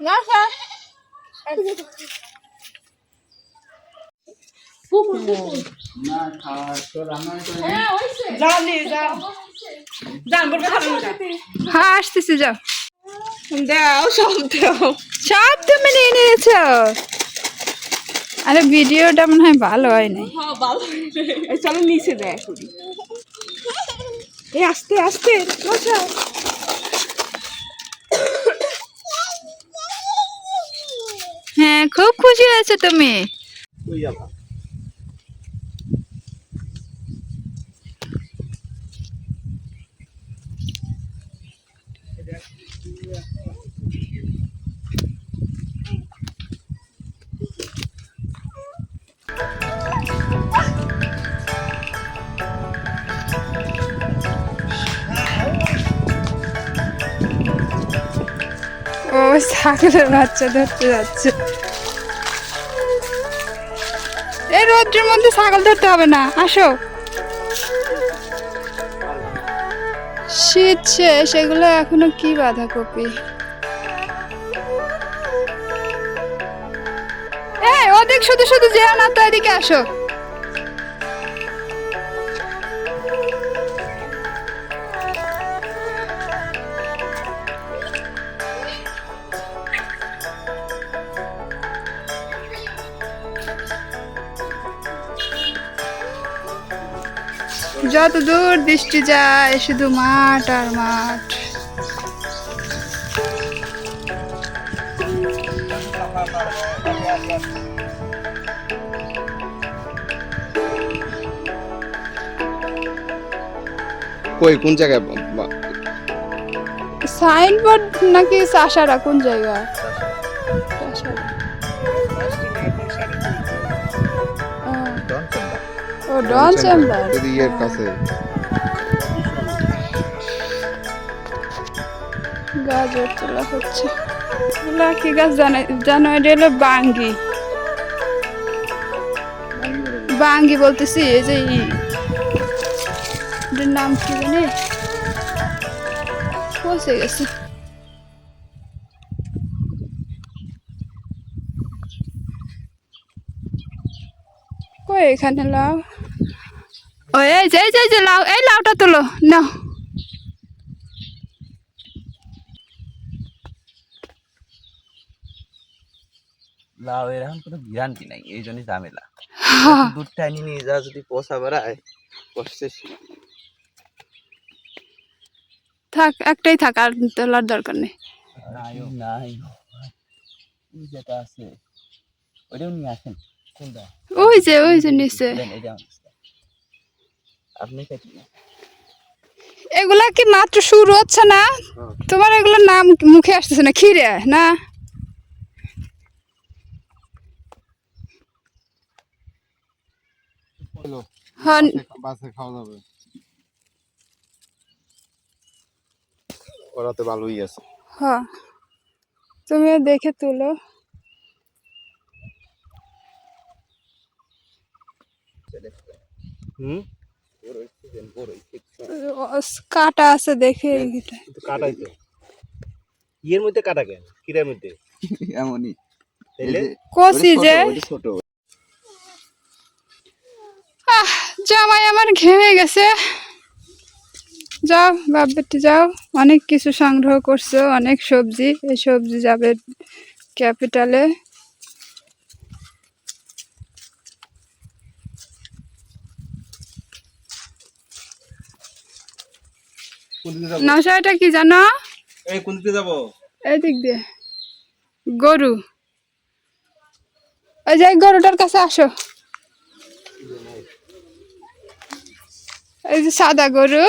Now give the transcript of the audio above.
না স্যার যাও। না হ্যাঁ আসতেছি যাও। দাও সব দাও। সব তুমি নিয়ে নিয়েছ? আরে ভিডিওটা মনে হয় ভালো হয় নাই। হ্যাঁ চলো নিচে দেয় করি এই আস্তে আস্তে খুশি হয়েছে তুমি? ও ছাগলের বাচ্চা ধরতে যাচ্ছে। এই রোদ্রের মধ্যে ছাগল ধরতে হবে না, আসো। শীত শেষ, এগুলো এখনও কি বাঁধাকপি এই ওদিক শুধু শুধু যেও না তো এদিকে আসো। যত দূর দৃষ্টি যায় শুধু মাঠ আর মাঠ। কই কোন জায়গায় সাইনবোর্ড নাকি চাষারা কোন জায়গা? ডন চেম্বার যদি কাছে। গাজর তোলা হচ্ছে। এগুলা কি গাছ জানে জানো এটা হলো বাঙ্গি। বাঙ্গি বলতেছি এই যে এটার নাম কি জানি? পৌঁছে গেছে। কই এখানে লাউ? ও এই যে এই যে লাউ এই লাউটা তোলো নাও। লাউ এর এখন কোনো গ্যারান্টি নাই এই জন্যই ঝামেলা। হ্যাঁ। দুধ নিয়ে যা যদি পোষা বেড়ায় কষ্টের থাক একটাই থাক আর তোলার দরকার নেই। নাই ওই যেটা আছে ওইটাও নিয়ে আসেন। কোনটা? ওই যে ওই যে নিচে দেন, এটা আমার কাছে। আপনি এগুলা কি মাত্র শুরু হচ্ছে না? তোমার এগুলোর নাম মুখে আসতেছে না খিরে না? হ্যাঁ। বাসে খাওয়া যাবে। ওরা তো ভালোই আছে। হ্যাঁ তুমিও দেখে তুলো। হুম? কাটা আছে দেখে। কিন্তু কাটাই তো। ইয়ের মধ্যে কাটা কেন? কিরার মধ্যে? এমনই। তাইলে? কষি যে ছোট আহ জামাই আমার ঘেমে গেছে। যাও বাপ বেটি যাও। অনেক কিছু সংগ্রহ করছ অনেক সবজি। এই সবজি যাবে ক্যাপিটালে। এটা কি জানো? এই কোন দিকে যাব? এই দিক দিয়ে। গরু। ওই যে এই গরুটার কাছে আসো। এই যে সাদা গরু।